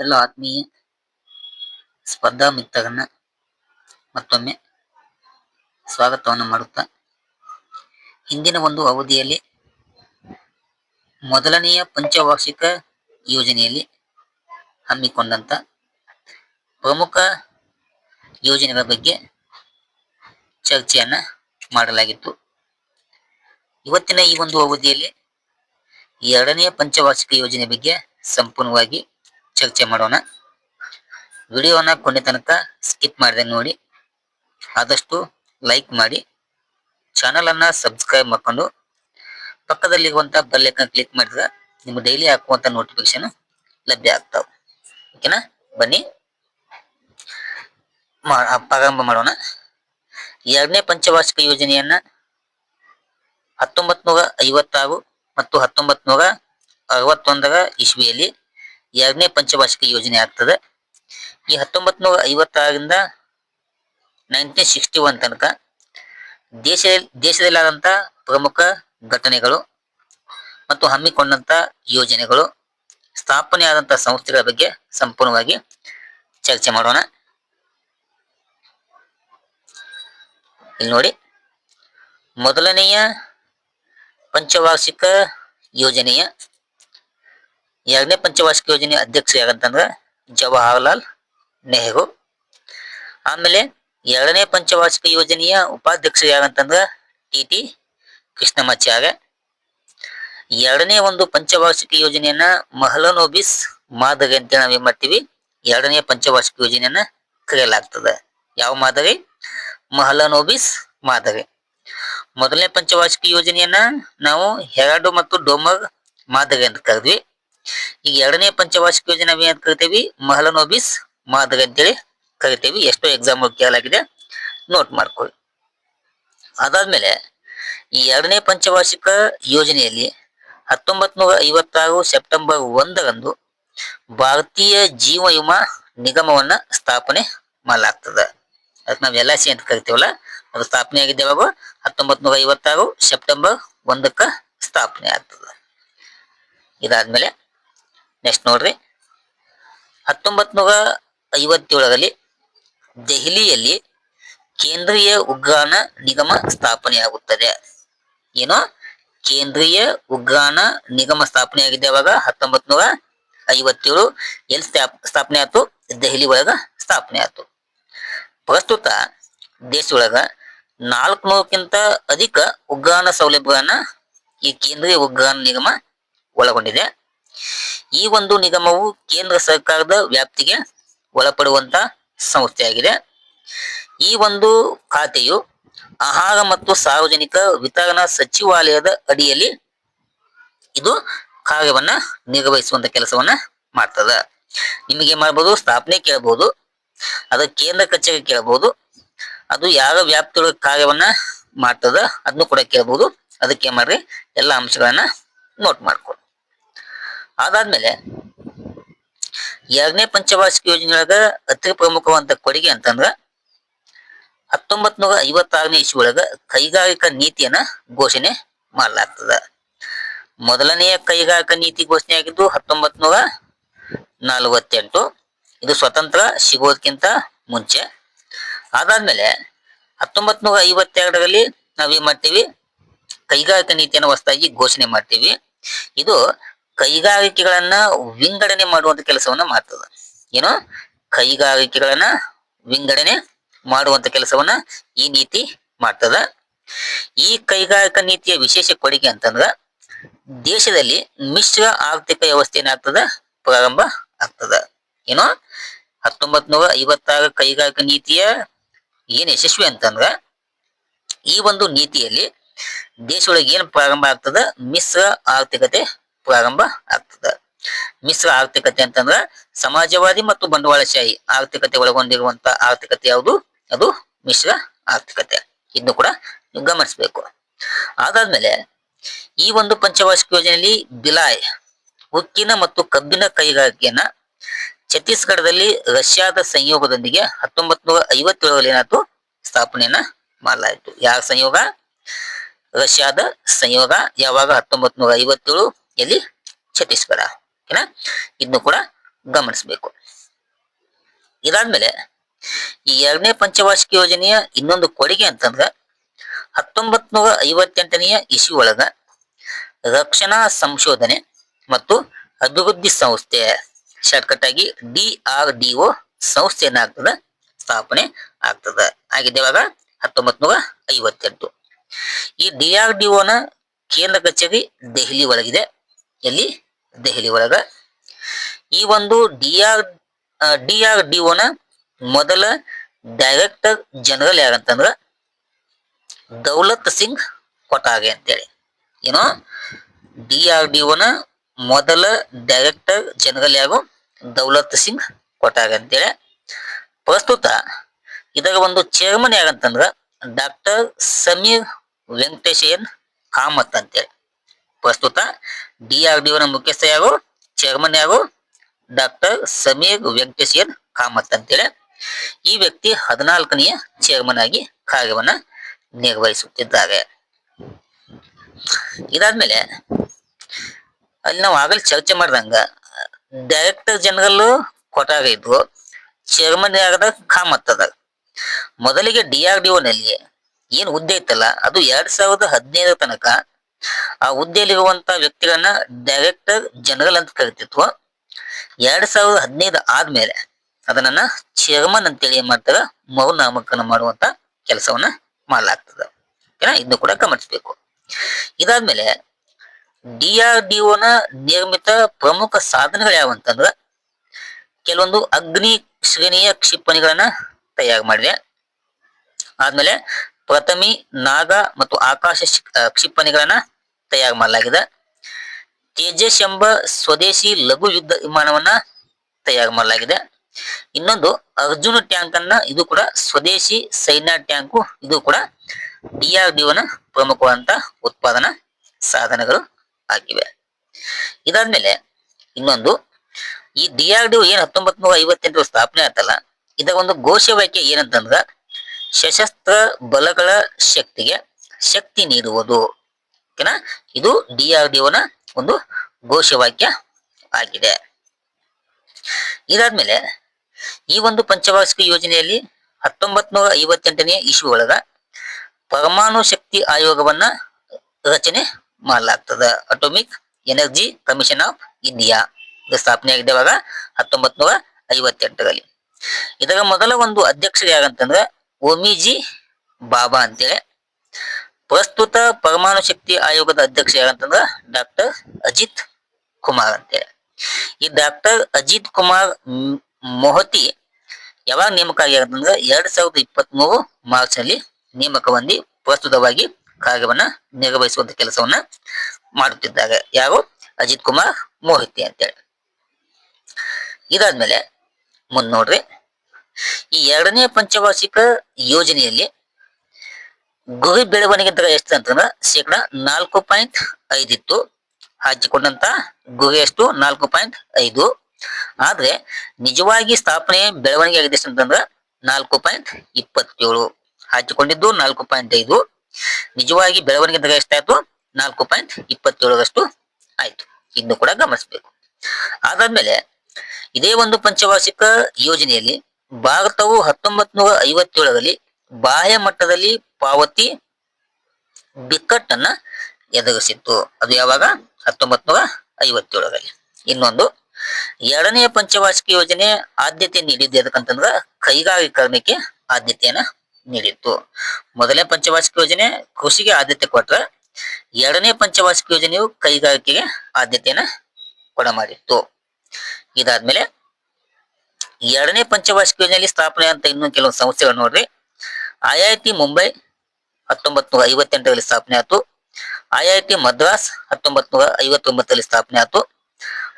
ಎಲ್ಲ ಆತ್ಮೀಯ ಸ್ಪರ್ಧಾ ಮತ್ತೊಮ್ಮೆ ಸ್ವಾಗತವನ್ನು ಮಾಡುತ್ತಾ, ಹಿಂದಿನ ಒಂದು ಅವಧಿಯಲ್ಲಿ ಮೊದಲನೆಯ ಪಂಚವಾರ್ಷಿಕ ಯೋಜನೆಯಲ್ಲಿ ಹಮ್ಮಿಕೊಂಡಂತ ಪ್ರಮುಖ ಯೋಜನೆಗಳ ಬಗ್ಗೆ ಚರ್ಚೆಯನ್ನ ಮಾಡಲಾಗಿತ್ತು. ಇವತ್ತಿನ ಈ ಒಂದು ಅವಧಿಯಲ್ಲಿ ಎರಡನೆಯ ಪಂಚವಾರ್ಷಿಕ ಯೋಜನೆ ಬಗ್ಗೆ ಸಂಪೂರ್ಣವಾಗಿ ಚರ್ಚೆ ಮಾಡೋಣ. ವಿಡಿಯೋನ ಕೊನೆ ತನಕ ಸ್ಕಿಪ್ ಮಾಡಿದೆ ನೋಡಿ. ಆದಷ್ಟು ಲೈಕ್ ಮಾಡಿ. ಚಾನಲ್ ಅನ್ನ ಸಬ್ಸ್ಕ್ರೈಬ್ ಮಾಡ್ಕೊಂಡು ಪಕ್ಕದಲ್ಲಿರುವಂಥ ಬೆಲ್ ಐಕನ್ ಕ್ಲಿಕ್ ಮಾಡಿದ್ರೆ ನಿಮ್ಮ ಡೈಲಿ ಹಾಕುವಂಥ ನೋಟಿಫಿಕೇಶನ್ ಲಭ್ಯ ಆಗ್ತಾವ. ಓಕೆನಾ ಬನ್ನಿ. ಪ್ರಾರಂಭ ಮಾಡೋಣ. ಎರಡನೇ ಪಂಚವಾರ್ಷಿಕ ಯೋಜನೆಯನ್ನ ಹತ್ತೊಂಬತ್ ನೂರ ಐವತ್ತಾರು ಮತ್ತು ಹತ್ತೊಂಬತ್ ನೂರ ಅರವತ್ತೊಂದರ ಇಸ್ವಿಯಲ್ಲಿ ಎರಡನೇ ಪಂಚವಾರ್ಷಿಕ ಯೋಜನೆ ಆಗ್ತದೆ. ಈ ಹತ್ತೊಂಬತ್ ನೂರ ಐವತ್ತಾರರಿಂದ ನೈನ್ಟೀನ್ ಸಿಕ್ಸ್ಟಿ ಒನ್ ತನಕ ದೇಶ ದೇಶದಲ್ಲಾದಂಥ ಪ್ರಮುಖ ಘಟನೆಗಳು ಮತ್ತು ಹಮ್ಮಿಕೊಂಡಂಥ ಯೋಜನೆಗಳು, ಸ್ಥಾಪನೆಯಾದಂತ ಸಂಸ್ಥೆಗಳ ಬಗ್ಗೆ ಸಂಪೂರ್ಣವಾಗಿ ಚರ್ಚೆ ಮಾಡೋಣ. ಇಲ್ಲಿ ನೋಡಿ, ಮೊದಲನೆಯ ಪಂಚವಾರ್ಷಿಕ ಯೋಜನೆಯ ಎರಡನೇ ಪಂಚವಾರ್ಷಿಕ ಯೋಜನೆ ಅಧ್ಯಕ್ಷ ಯಾರಂತಂದ್ರ ಜವಾಹರ್ಲಾಲ್ ನೆಹರು. ಆಮೇಲೆ ಎರಡನೇ ಪಂಚವಾರ್ಷಿಕ ಯೋಜನೆಯ ಉಪಾಧ್ಯಕ್ಷ ಯಾರಂತಂದ್ರ ಟಿ ಟಿ ಕೃಷ್ಣಮಾಚಾರ್ಯ. ಎರಡನೇ ಒಂದು ಪಂಚವಾರ್ಷಿಕ ಯೋಜನೆಯನ್ನ ಮಹಲನೋಬಿಸ್ ಮಾದರಿ ಅಂತ ನಾವೇನ್ ಮಾಡ್ತೀವಿ? ಎರಡನೇ ಪಂಚವಾರ್ಷಿಕ ಯೋಜನೆಯನ್ನ ಕರೆಯಲಾಗ್ತದೆ. ಯಾವ ಮಾದರಿ? ಮಹಲನೋಬಿಸ್ ಮಾದರಿ. ಮೊದಲನೇ ಪಂಚವಾರ್ಷಿಕ ಯೋಜನೆಯನ್ನ ನಾವು ಹೆರಾಡು ಮತ್ತು ಡೋಮರ್ ಮಾದರಿ ಅಂತ ಕರೆದ್ವಿ. ಈಗ ಎರಡನೇ ಪಂಚವಾರ್ಷಿಕ ಯೋಜನೆ ನಾವ್ ಏನ್ ಕರಿತೀವಿ? ಮಹಲನೋಬಿಸ್ ಮಾದರಿ ಅಂತೇಳಿ ಕರಿತೇವಿ. ಎಷ್ಟೋ ಎಕ್ಸಾಮ್ ಕೇಳಲಾಗಿದೆ. ನೋಟ್ ಮಾಡ್ಕೊಳ್ಳಿ. ಅದಾದ್ಮೇಲೆ ಈ ಎರಡನೇ ಪಂಚವಾರ್ಷಿಕ ಯೋಜನೆಯಲ್ಲಿ ಹತ್ತೊಂಬತ್ ನೂರ ಐವತ್ತಾರು ಸೆಪ್ಟೆಂಬರ್ ಒಂದರಂದು ಭಾರತೀಯ ಜೀವ ವಿಮಾ ನಿಗಮವನ್ನ ಸ್ಥಾಪನೆ ಮಾಡಲಾಗ್ತದ. ಅದಕ್ಕೆ ನಾವು ಎಲ್ ಐ ಸಿ ಅಂತ ಕರಿತೀವಲ್ಲ, ಅದು ಸ್ಥಾಪನೆ ಆಗಿದ್ದೆ ಯಾವಾಗ? ಹತ್ತೊಂಬತ್ ನೂರ ಐವತ್ತಾರು ಸೆಪ್ಟೆಂಬರ್ ಒಂದಕ್ಕ ಸ್ಥಾಪನೆ ಆಗ್ತದೆ. ಇದಾದ್ಮೇಲೆ ನೆಕ್ಸ್ಟ್ ನೋಡ್ರಿ. ಹತ್ತೊಂಬತ್ ನೂರ ಐವತ್ತೇಳರಲ್ಲಿ ದೆಹಲಿಯಲ್ಲಿ ಕೇಂದ್ರೀಯ ಉಗ್ರಾಣ ನಿಗಮ ಸ್ಥಾಪನೆಯಾಗುತ್ತದೆ. ಏನು? ಕೇಂದ್ರೀಯ ಉಗ್ರಾಣ ನಿಗಮ ಸ್ಥಾಪನೆಯಾಗಿದೆ ಅವಾಗ ಹತ್ತೊಂಬತ್ ನೂರ ಐವತ್ತೇಳು ಎಲ್ಲಿ ಸ್ಥಾಪ್- ಸ್ಥಾಪನೆ ಆಯ್ತು? ದೆಹಲಿ ಒಳಗ ಸ್ಥಾಪನೆ ಆಯ್ತು. ಪ್ರಸ್ತುತ ದೇಶದೊಳಗ ನಾಲ್ಕುನೂರಕ್ಕಿಂತ ಅಧಿಕ ಉಗ್ರಾಣ ಸೌಲಭ್ಯಗಳನ್ನ ಈ ಕೇಂದ್ರೀಯ ಉಗ್ರಾಣ ನಿಗಮ ಒಳಗೊಂಡಿದೆ. ಈ ಒಂದು ನಿಗಮವು ಕೇಂದ್ರ ಸರ್ಕಾರದ ವ್ಯಾಪ್ತಿಗೆ ಒಳಪಡುವಂತ ಸಂಸ್ಥೆಯಾಗಿದೆ. ಈ ಒಂದು ಖಾತೆಯು ಆಹಾರ ಮತ್ತು ಸಾರ್ವಜನಿಕ ವಿತರಣಾ ಸಚಿವಾಲಯದ ಅಡಿಯಲ್ಲಿ ಇದು ಕಾರ್ಯವನ್ನ ನಿರ್ವಹಿಸುವಂತ ಕೆಲಸವನ್ನ ಮಾಡ್ತದ. ನಿಮಗೆ ಮಾಡ್ಬೋದು, ಸ್ಥಾಪನೆ ಕೇಳಬಹುದು ಅದು ಕೇಂದ್ರ ಕಚೇರಿ ಕೇಳಬಹುದು ಅದು ಯಾರ ವ್ಯಾಪ್ತಿಯೊಳಗೆ ಕಾರ್ಯವನ್ನ ಮಾಡ್ತದ, ಅದನ್ನು ಕೂಡ ಕೇಳಬಹುದು ಅದಕ್ಕೆ ಮಾಡ್ರಿ, ಎಲ್ಲಾ ಅಂಶಗಳನ್ನ ನೋಟ್ ಮಾಡ್ಕೊಳ್ಳಿ ಅದಾದ್ಮೇಲೆ ಎರಡನೇ ಪಂಚವಾರ್ಷಿಕ ಯೋಜನೆಯೊಳಗ ಅತಿ ಪ್ರಮುಖವಾದ ಕೊಡುಗೆ ಅಂತಂದ್ರ ಹತ್ತೊಂಬತ್ ನೂರ ಐವತ್ತಾರನೇ ಇಸ್ವಿ ಒಳಗ ಕೈಗಾರಿಕಾ ನೀತಿಯನ್ನ ಘೋಷಣೆ ಮಾಡಲಾಗ್ತದ. ಮೊದಲನೆಯ ಕೈಗಾರಿಕಾ ನೀತಿ ಘೋಷಣೆ ಆಗಿದ್ದು ಹತ್ತೊಂಬತ್ ನೂರ ನಲವತ್ತೆಂಟು ಇದು ಸ್ವತಂತ್ರ ಸಿಗೋದಕ್ಕಿಂತ ಮುಂಚೆ. ಅದಾದ್ಮೇಲೆ ಹತ್ತೊಂಬತ್ ನೂರ ಐವತ್ತೆರಡರಲ್ಲಿ ನಾವೇನ್ ಮಾಡ್ತೀವಿ? ಕೈಗಾರಿಕಾ ನೀತಿಯನ್ನು ಹೊಸದಾಗಿ ಘೋಷಣೆ ಮಾಡ್ತೀವಿ. ಇದು ಕೈಗಾರಿಕೆಗಳನ್ನ ವಿಂಗಡಣೆ ಮಾಡುವಂತ ಕೆಲಸವನ್ನ ಮಾಡ್ತದ. ಏನು? ಕೈಗಾರಿಕೆಗಳನ್ನ ವಿಂಗಡಣೆ ಮಾಡುವಂತ ಕೆಲಸವನ್ನ ಈ ನೀತಿ ಮಾಡ್ತದ. ಈ ಕೈಗಾರಿಕಾ ನೀತಿಯ ವಿಶೇಷ ಕೊಡುಗೆ ಅಂತಂದ್ರ ದೇಶದಲ್ಲಿ ಮಿಶ್ರ ಆರ್ಥಿಕ ವ್ಯವಸ್ಥೆ ಏನಾಗ್ತದ ಪ್ರಾರಂಭ ಆಗ್ತದ. ಏನು? ಹತ್ತೊಂಬತ್ ನೂರ ಐವತ್ತಾರು ಕೈಗಾರಿಕಾ ನೀತಿಯ ಏನ್ ಯಶಸ್ವಿ ಅಂತಂದ್ರ ಈ ಒಂದು ನೀತಿಯಲ್ಲಿ ದೇಶದೊಳಗೆ ಏನ್ ಪ್ರಾರಂಭ ಆಗ್ತದ? ಮಿಶ್ರ ಆರ್ಥಿಕತೆ ಪ್ರಾರಂಭ ಆಗ್ತದ. ಮಿಶ್ರ ಆರ್ಥಿಕತೆ ಅಂತಂದ್ರ ಸಮಾಜವಾದಿ ಮತ್ತು ಬಂಡವಾಳಶಾಹಿ ಆರ್ಥಿಕತೆ ಒಳಗೊಂಡಿರುವಂತ ಆರ್ಥಿಕತೆ ಯಾವುದು? ಅದು ಮಿಶ್ರ ಆರ್ಥಿಕತೆ. ಇದನ್ನು ಕೂಡ ನೀವು ಗಮನಿಸಬೇಕು. ಅದಾದ್ಮೇಲೆ ಈ ಒಂದು ಪಂಚವಾರ್ಷಿಕ ಯೋಜನೆಯಲ್ಲಿ ಬಿಲಾಯ್ ಉಕ್ಕಿನ ಮತ್ತು ಕಬ್ಬಿನ ಕೈಗಾರಿಕೆಯನ್ನ ಛತ್ತೀಸ್ಗಢದಲ್ಲಿ ರಷ್ಯಾದ ಸಂಯೋಗದೊಂದಿಗೆ ಹತ್ತೊಂಬತ್ ನೂರ ಐವತ್ತೇಳರಲ್ಲಿ ಏನಾಯ್ತು? ಸ್ಥಾಪನೆಯನ್ನ ಮಾಡಲಾಯಿತು. ಯಾರ ಸಂಯೋಗ? ರಷ್ಯಾದ ಸಂಯೋಗ. ಯಾವಾಗ? ಹತ್ತೊಂಬತ್ ನೂರ ಐವತ್ತೇಳು ಎಲ್ಲಿ? ಛತ್ತೀಸ್ಗಢ. ಓಕೆನಾ ಇದನ್ನು ಕೂಡ ಗಮನಿಸಬೇಕು. ಇದಾದ್ಮೇಲೆ ಈ ಎರಡನೇ ಪಂಚವಾರ್ಷಿಕ ಯೋಜನೆಯ ಇನ್ನೊಂದು ಕೊಡುಗೆ ಅಂತಂದ್ರೆ ಹತ್ತೊಂಬತ್ ನೂರ ಐವತ್ತೆಂಟನೆಯ ಇಸಿ ಒಳಗ ರಕ್ಷಣಾ ಸಂಶೋಧನೆ ಮತ್ತು ಅಭಿವೃದ್ಧಿ ಸಂಸ್ಥೆ ಶಾರ್ಟ್ಕಟ್ ಆಗಿ ಡಿ ಆರ್ ಡಿ ಒ ಸಂಸ್ಥೆ ಏನಾಗ್ತದ ಸ್ಥಾಪನೆ ಆಗ್ತದ. ಆಗಿದೆ ಇವಾಗ ಹತ್ತೊಂಬತ್ ನೂರ ಐವತ್ತೆಂಟು ಈ ಡಿ ಆರ್ ಡಿ ಒನ ಕೇಂದ್ರ ಕಚೇರಿ ದೆಹಲಿ ಒಳಗಿದೆ. ಎಲ್ಲಿ? ದೆಹಲಿ ಒಳಗ. ಈ ಒಂದು ಡಿ ಆರ್ ಡಿ ಆರ್ ಮೊದಲ ಡೈರೆಕ್ಟರ್ ಜನರಲ್ ಯಾರಂತಂದ್ರ ದೌಲತ್ ಸಿಂಗ್ ಕೊಟಾಗೆ ಅಂತೇಳಿ. ಏನೋ? ಡಿ ಆರ್ ಡಿ ಒನ ಮೊದಲ ಡೈರೆಕ್ಟರ್ ಜನರಲ್ ಯಾರು ದೌಲತ್ ಸಿಂಗ್ ಕೊಟಾಗೆ ಅಂತೇಳಿ. ಪ್ರಸ್ತುತ ಇದರ ಒಂದು ಚೇರ್ಮನ್ ಯಾರಂತಂದ್ರ ಡಾಕ್ಟರ್ ಸಮೀರ್ ವೆಂಕಟೇಶಯನ್ ಕಾಮತ್ ಅಂತೇಳಿ. ಪ್ರಸ್ತುತ ಡಿ ಆರ್ ಡಿ ಒನ ಮುಖ್ಯಸ್ಥ ಯಾರು ಚೇರ್ಮನ್ ಯಾರು ಡಾಕ್ಟರ್ ಸಮೀರ್ ವೆಂಕಟೇಶನ್ ಕಾಮತ್ ಅಂತೇಳಿ. ಈ ವ್ಯಕ್ತಿ ಹದಿನಾಲ್ಕನೆಯ ಚೇರ್ಮನ್ ಆಗಿ ಕಾರ್ಯವನ್ನ ನಿರ್ವಹಿಸುತ್ತಿದ್ದಾರೆ. ಇದಾದ್ಮೇಲೆ ಅಲ್ಲಿ ನಾವು ಆಗಲೇ ಚರ್ಚೆ ಮಾಡ್ದಂಗ ಡೈರೆಕ್ಟರ್ ಜನರಲ್ ಕೊಟ್ಟಾಗ ಇದ್ರು ಚೇರ್ಮನ್ ಯಾರದ ಕಾಮತ್ ಅದ. ಮೊದಲಿಗೆ ಡಿ ಆರ್ ಡಿ ನಲ್ಲಿ ಏನ್ ಹುದ್ದೆ ಇತ್ತಲ್ಲ, ಅದು ಎರಡ್ ಸಾವಿರದ ಹದಿನೈದರ ತನಕ ಆ ಹುದ್ದೆಯಲ್ಲಿರುವಂತ ವ್ಯಕ್ತಿಗಳನ್ನ ಡೈರೆಕ್ಟರ್ ಜನರಲ್ ಅಂತ ಕರಿತಿತ್ತು ಎರಡ್ ಸಾವಿರದ ಹದಿನೈದು ಆದ್ಮೇಲೆ ಅದನ್ನ ಚೇರ್ಮನ್ ಅಂತೇಳಿ ಏನ್ ಮಾಡ್ತಾರ? ಮರುನಾಮಕರಣ ಮಾಡುವಂತ ಕೆಲಸವನ್ನ ಮಾಡಲಾಗ್ತದ. ಓಕೆನಾ ಇದನ್ನು ಕೂಡ ಗಮನಿಸಬೇಕು. ಇದಾದ್ಮೇಲೆ ಡಿ ಆರ್ ಡಿ ನ ನಿರ್ಮಿತ ಪ್ರಮುಖ ಸಾಧನಗಳು ಯಾವಂತಂದ್ರ ಕೆಲವೊಂದು ಅಗ್ನಿ ಶ್ರೇಣಿಯ ಕ್ಷಿಪಣಿಗಳನ್ನ ತಯಾರು ಮಾಡಿದೆ ಆದ್ಮೇಲೆ ಪ್ರಥಮಿ, ನಾಗ ಮತ್ತು ಆಕಾಶ ಕ್ಷಿಪಣಿಗಳನ್ನ ತಯಾರು ಮಾಡಲಾಗಿದೆ. ತೇಜಸ್ ಎಂಬ ಸ್ವದೇಶಿ ಲಘು ಯುದ್ಧ ವಿಮಾನವನ್ನ ತಯಾರು ಮಾಡಲಾಗಿದೆ. ಇನ್ನೊಂದು ಅರ್ಜುನ ಟ್ಯಾಂಕ್ ಅನ್ನ ಇದು ಕೂಡ ಸ್ವದೇಶಿ ಸೈನ್ಯ ಟ್ಯಾಂಕು, ಇದು ಕೂಡ ಡಿ ಆರ್ ಡಿ ನ ಪ್ರಮುಖವಾದಂತ ಉತ್ಪಾದನಾ ಸಾಧನಗಳು ಆಗಿವೆ. ಇದಾದ್ಮೇಲೆ ಇನ್ನೊಂದು, ಈ ಡಿ ಆರ್ ಡಿ ಏನ್ ಹತ್ತೊಂಬತ್ ನೂರ ಸ್ಥಾಪನೆ ಆಯ್ತಲ್ಲ ಇದರ ಒಂದು ಘೋಷವಾಕ್ಯ ಏನಂತಂದ್ರ ಸಶಸ್ತ್ರ ಬಲಗಳ ಶಕ್ತಿಗೆ ಶಕ್ತಿ ನೀಡುವುದು. ಓಕೆನಾ ಇದು ಡಿ ಆರ್ ಡಿ ಒನ ಒಂದು ಘೋಷವಾಕ್ಯ ಆಗಿದೆ. ಇದಾದ್ಮೇಲೆ ಈ ಒಂದು ಪಂಚವಾರ್ಷಿಕ ಯೋಜನೆಯಲ್ಲಿ ಹತ್ತೊಂಬತ್ ನೂರ ಐವತ್ತೆಂಟನೆಯ ಇಸ್ವಿ ಒಳಗ ಪರಮಾಣು ಶಕ್ತಿ ಆಯೋಗವನ್ನ ರಚನೆ ಮಾಡಲಾಗ್ತದ. Atomic energy commission of India ಇದು ಸ್ಥಾಪನೆ ಆಗಿದೆ ಇವಾಗ ಹತ್ತೊಂಬತ್ ನೂರ ಐವತ್ತೆಂಟರಲ್ಲಿ ಇದರ ಮೊದಲ ಒಂದು ಅಧ್ಯಕ್ಷರು ಯಾರಂತಂದ್ರೆ ಓಮಿಜಿ ಬಾಬಾ ಅಂತೇಳಿ. ಪ್ರಸ್ತುತ ಪರಮಾಣು ಶಕ್ತಿ ಆಯೋಗದ ಅಧ್ಯಕ್ಷ ಯಾರಂತಂದ್ರ ಡಾಕ್ಟರ್ ಅಜಿತ್ ಕುಮಾರ್ ಅಂತೇಳಿ. ಈ ಡಾಕ್ಟರ್ ಅಜಿತ್ ಕುಮಾರ್ ಮೊಹತಿ ಯಾವಾಗ ನೇಮಕ ಆಗ್ಯಾರಂತಂದ್ರ ಎರಡ್ ಸಾವಿರದ ಇಪ್ಪತ್ತ್ ಮೂರು ಮಾರ್ಚ್ನಲ್ಲಿ ನೇಮಕ ಹೊಂದಿ ಪ್ರಸ್ತುತವಾಗಿ ಕಾರ್ಯವನ್ನ ನಿರ್ವಹಿಸುವಂತ ಕೆಲಸವನ್ನ ಮಾಡುತ್ತಿದ್ದಾರೆ. ಯಾರು? ಅಜಿತ್ ಕುಮಾರ್ ಮೋಹಿತಿ ಅಂತೇಳಿ. ಇದಾದ್ಮೇಲೆ ಮುಂದ್ ನೋಡ್ರಿ. ಈ ಎರಡನೇ ಪಂಚವಾರ್ಷಿಕ ಯೋಜನೆಯಲ್ಲಿ ಗುರಿ ಬೆಳವಣಿಗೆ ದರ ಎಷ್ಟು ಅಂತಂದ್ರೆ ಶೇಕಡ ನಾಲ್ಕು ಪಾಯಿಂಟ್ ಐದಿತ್ತು ಹಾಕಿಕೊಂಡಂತ ಗುರಿ ಎಷ್ಟು? ನಾಲ್ಕು ಪಾಯಿಂಟ್ ಐದು. ಆದ್ರೆ ನಿಜವಾಗಿ ಸ್ಥಾಪನೆ ಬೆಳವಣಿಗೆ ಆಗಿದೆ ಎಷ್ಟು ಅಂತಂದ್ರ ನಾಲ್ಕು ಪಾಯಿಂಟ್ ಇಪ್ಪತ್ತೇಳು. ಹಾಕಿಕೊಂಡಿದ್ದು ನಾಲ್ಕು ಪಾಯಿಂಟ್ ಐದು. ನಿಜವಾಗಿ ಬೆಳವಣಿಗೆ ದರ ಎಷ್ಟಾಯ್ತು ನಾಲ್ಕು ಪಾಯಿಂಟ್ ಇಪ್ಪತ್ತೇಳರಷ್ಟು ಆಯ್ತು. ಇನ್ನು ಕೂಡ ಗಮನಿಸಬೇಕು. ಅದಾದ್ಮೇಲೆ ಇದೇ ಒಂದು ಪಂಚವಾರ್ಷಿಕ ಯೋಜನೆಯಲ್ಲಿ ಭಾರತವು ಹತ್ತೊಂಬತ್ ನೂರ ಐವತ್ತೇಳರಲ್ಲಿ ಬಾಹ್ಯ ಮಟ್ಟದಲ್ಲಿ ಪಾವತಿ ಬಿಕ್ಕಟ್ಟನ್ನ ಎದುರಿಸಿತ್ತು. ಅದು ಯಾವಾಗ? ಹತ್ತೊಂಬತ್ ನೂರ ಐವತ್ತೇಳರಲ್ಲಿ ಇನ್ನೊಂದು, ಎರಡನೆಯ ಪಂಚವಾರ್ಷಿಕ ಯೋಜನೆ ಆದ್ಯತೆ ನೀಡಿದ್ದು ಎದಕ್ಕಂತಂದ್ರ ಕೈಗಾರಿಕರಣಕ್ಕೆ ಆದ್ಯತೆಯನ್ನ ನೀಡಿತ್ತು. ಮೊದಲನೇ ಪಂಚವಾರ್ಷಿಕ ಯೋಜನೆ ಕೃಷಿಗೆ ಆದ್ಯತೆ ಕೊಟ್ರ ಎರಡನೇ ಪಂಚವಾರ್ಷಿಕ ಯೋಜನೆಯು ಕೈಗಾರಿಕೆಗೆ ಆದ್ಯತೆಯನ್ನ ಕೊಡಮಾಡಿತ್ತು. ಇದಾದ್ಮೇಲೆ ಎರಡನೇ ಪಂಚವಾರ್ಷಿಕ ಯೋಜನೆಯಲ್ಲಿ ಸ್ಥಾಪನೆ ಅಂತ ಇನ್ನೂ ಕೆಲವು ಸಂಸ್ಥೆಗಳು ನೋಡ್ರಿ. ಐ ಐ ಟಿ ಮುಂಬೈ ಹತ್ತೊಂಬತ್ ನೂರ ಐವತ್ತೆಂಟರಲ್ಲಿ ಸ್ಥಾಪನೆ ಆಯಿತು. ಐಐಟಿ ಮದ್ರಾಸ್ ಹತ್ತೊಂಬತ್ ನೂರ ಐವತ್ತೊಂಬತ್ತರಲ್ಲಿ ಸ್ಥಾಪನೆ ಆಯಿತು.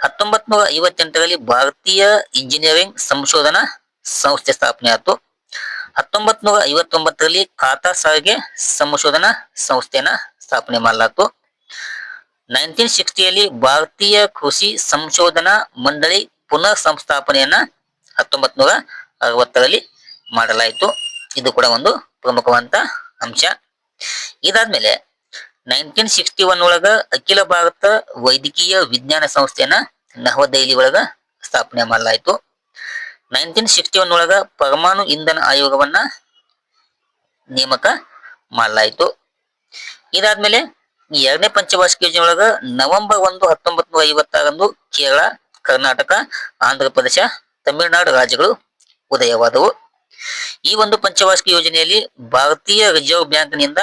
ಹತ್ತೊಂಬತ್ ನೂರ ಐವತ್ತೆಂಟರಲ್ಲಿ ಭಾರತೀಯ ಇಂಜಿನಿಯರಿಂಗ್ ಸಂಶೋಧನಾ ಸಂಸ್ಥೆ ಸ್ಥಾಪನೆ ಆಯಿತು. ಹತ್ತೊಂಬತ್ ನೂರ ಐವತ್ತೊಂಬತ್ತರಲ್ಲಿ ಖಾತಾ ಸಾರಿಗೆ ಸಂಶೋಧನಾ ಸಂಸ್ಥೆಯನ್ನ ಸ್ಥಾಪನೆ ಮಾಡಲಾಯಿತು. ನೈನ್ಟೀನ್ ಸಿಕ್ಸ್ಟಿಯಲ್ಲಿ ಭಾರತೀಯ ಕೃಷಿ ಸಂಶೋಧನಾ ಮಂಡಳಿ ಪುನರ್ ಸಂಸ್ಥಾಪನೆಯನ್ನ ಹತ್ತೊಂಬತ್ ನೂರ ಅರವತ್ತರಲ್ಲಿ ಮಾಡಲಾಯಿತು. ಇದು ಕೂಡ ಒಂದು ಪ್ರಮುಖವಂತ ಅಂಶ. ಇದಾದ್ಮೇಲೆ ನೈನ್ಟೀನ್ ಸಿಕ್ಸ್ಟಿ ಒನ್ ಒಳಗ ಅಖಿಲ ಭಾರತ ವೈದ್ಯಕೀಯ ವಿಜ್ಞಾನ ಸಂಸ್ಥೆಯನ್ನ ನವದೆಹಲಿ ಒಳಗ ಸ್ಥಾಪನೆ ಮಾಡಲಾಯಿತು. ನೈನ್ಟೀನ್ ಸಿಕ್ಸ್ಟಿ ಒನ್ ಒಳಗ ಪರಮಾಣು ಇಂಧನ ಆಯೋಗವನ್ನ ನೇಮಕ ಮಾಡಲಾಯಿತು. ಇದಾದ್ಮೇಲೆ ಎರಡನೇ ಪಂಚವಾರ್ಷಿಕ ಯೋಜನೆ ಒಳಗ ನವೆಂಬರ್ ಒಂದು ಹತ್ತೊಂಬತ್ ನೂರ ಐವತ್ತಾರಂದು ಕೇರಳ, ಕರ್ನಾಟಕ ಆಂಧ್ರ ಪ್ರದೇಶ ತಮಿಳುನಾಡು ರಾಜ್ಯಗಳು ಉದಯವಾದವು. ಈ ಒಂದು ಪಂಚವಾರ್ಷಿಕ ಯೋಜನೆಯಲ್ಲಿ ಭಾರತೀಯ ರಿಸರ್ವ್ ಬ್ಯಾಂಕ್ನಿಂದ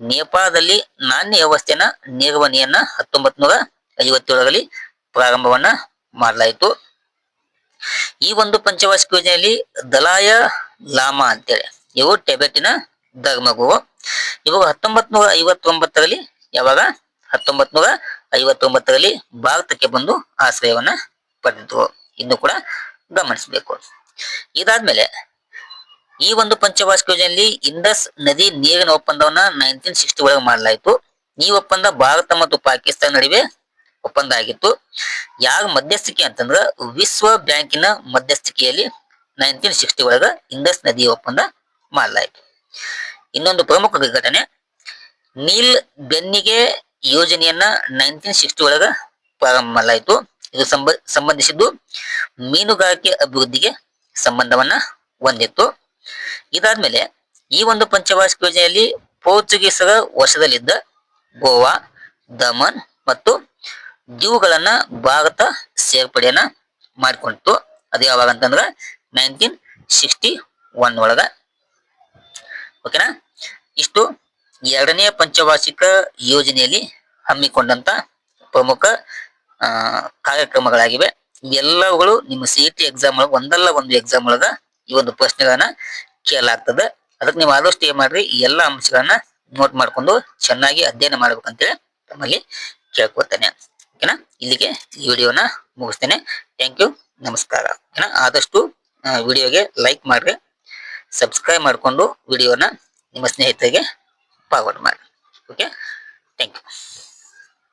ನೇಪಾಳದಲ್ಲಿ ನಾಣ್ಯ ವ್ಯವಸ್ಥೆನ ನಿರ್ವಹಣೆಯನ್ನ ಹತ್ತೊಂಬತ್ ನೂರ ಐವತ್ತೇಳರಲ್ಲಿ ಪ್ರಾರಂಭವನ್ನ ಮಾಡಲಾಯಿತು. ಈ ಒಂದು ಪಂಚವಾರ್ಷಿಕ ಯೋಜನೆಯಲ್ಲಿ ದಲಾಯ ಲಾಮಾ ಅಂತೇಳಿ ಇವು ಟೆಬೆಟಿನ ಧರ್ಮಗುರು. ಇವರು ಹತ್ತೊಂಬತ್ ನೂರ ಐವತ್ತೊಂಬತ್ತರಲ್ಲಿ, ಯಾವಾಗ? ಹತ್ತೊಂಬತ್ ನೂರ ಐವತ್ತೊಂಬತ್ತರಲ್ಲಿ ಭಾರತಕ್ಕೆ ಬಂದು ಆಶ್ರಯವನ್ನ ಪಡೆದಿದ್ರು. ಇನ್ನು ಕೂಡ ಗಮನಿಸಬೇಕು. ಇದಾದ್ಮೇಲೆ ಈ ಒಂದು ಪಂಚವಾರ್ಷಿಕ ಯೋಜನೆಯಲ್ಲಿ ಇಂಡಸ್ ನದಿ ನೀರಿನ ಒಪ್ಪಂದವನ್ನ ನೈನ್ಟೀನ್ ಸಿಕ್ಸ್ಟಿ ಒಳಗೆ ಮಾಡಲಾಯಿತು. ಈ ಒಪ್ಪಂದ ಭಾರತ ಮತ್ತು ಪಾಕಿಸ್ತಾನ ನಡುವೆ ಒಪ್ಪಂದ ಆಗಿತ್ತು. ಯಾರ ಮಧ್ಯಸ್ಥಿಕೆ ಅಂತಂದ್ರ ವಿಶ್ವ ಬ್ಯಾಂಕಿನ ಮಧ್ಯಸ್ಥಿಕೆಯಲ್ಲಿ ನೈನ್ಟೀನ್ ಸಿಕ್ಸ್ಟಿ ಒಳಗ ಇಂಡಸ್ ನದಿ ಒಪ್ಪಂದ ಮಾಡಲಾಯಿತು. ಇನ್ನೊಂದು ಪ್ರಮುಖ ಘಟನೆ, ನೀಲ್ ಬೆನ್ನಿಗೆ ಯೋಜನೆಯನ್ನ ನೈನ್ಟೀನ್ ಸಿಕ್ಸ್ಟಿ ಒಳಗ ಪ್ರಾರಂಭ ಮಾಡಲಾಯಿತು. ಇದು ಸಂಬ, ಸಂಬಂಧಿಸಿದ್ದು ಮೀನುಗಾರಿಕೆ ಅಭಿವೃದ್ಧಿಗೆ ಸಂಬಂಧವನ್ನ ಹೊಂದಿತ್ತು. ಇದಾದ್ಮೇಲೆ ಈ ಒಂದು ಪಂಚವಾರ್ಷಿಕ ಯೋಜನೆಯಲ್ಲಿ ಪೋರ್ಚುಗೀಸರ ವಶದಲ್ಲಿದ್ದ ಗೋವಾ, ದಮನ್ ಮತ್ತು ದ್ವೀಪಗಳನ್ನ ಭಾರತ ಸೇರ್ಪಡೆಯನ್ನ ಮಾಡಿಕೊಂಡಿತ್ತು ಅದು ಯಾವಾಗ ಅಂತಂದ್ರ ನೈನ್ಟೀನ್ ಸಿಕ್ಸ್ಟಿ ಒನ್ ಒಳಗ ಓಕೆನಾ ಇಷ್ಟು ಎರಡನೇ ಪಂಚವಾರ್ಷಿಕ ಯೋಜನೆಯಲ್ಲಿ ಹಮ್ಮಿಕೊಂಡಂತ ಪ್ರಮುಖ ಕಾರ್ಯಕ್ರಮಗಳಾಗಿವೆ. ಇವೆಲ್ಲವುಗಳು ನಿಮ್ಮ ಸಿ ಎಕ್ಸಾಮ್ ಒಳಗೆ ಒಂದಲ್ಲ ಒಂದು ಎಕ್ಸಾಮ್ ಒಳಗ ಈ ಒಂದು ಪ್ರಶ್ನೆಗಳನ್ನ ಕೇಳಲಾಗ್ತದೆ. ಅದಕ್ಕೆ ನೀವು ಆದಷ್ಟು ಏನ್ ಮಾಡ್ರಿ ಎಲ್ಲಾ ಅಂಶಗಳನ್ನ ನೋಟ್ ಮಾಡ್ಕೊಂಡು ಚೆನ್ನಾಗಿ ಅಧ್ಯಯನ ಮಾಡ್ಬೇಕಂತೇಳಿ ತಮ್ಮಲ್ಲಿ ಕೇಳ್ಕೊತೇನೆ ಓಕೆನಾ? ಇಲ್ಲಿಗೆ ಈ ವಿಡಿಯೋನ ಮುಗಿಸ್ತೇನೆ. ಥ್ಯಾಂಕ್ ಯು ನಮಸ್ಕಾರ. ಓಕೆನಾ? ಆದಷ್ಟು ವಿಡಿಯೋಗೆ ಲೈಕ್ ಮಾಡ್ರಿ. ಸಬ್ಸ್ಕ್ರೈಬ್ ಮಾಡಿಕೊಂಡು ವಿಡಿಯೋನ ನಿಮ್ಮ ಸ್ನೇಹಿತರಿಗೆ ಫಾರ್ವರ್ಡ್ ಮಾಡಿ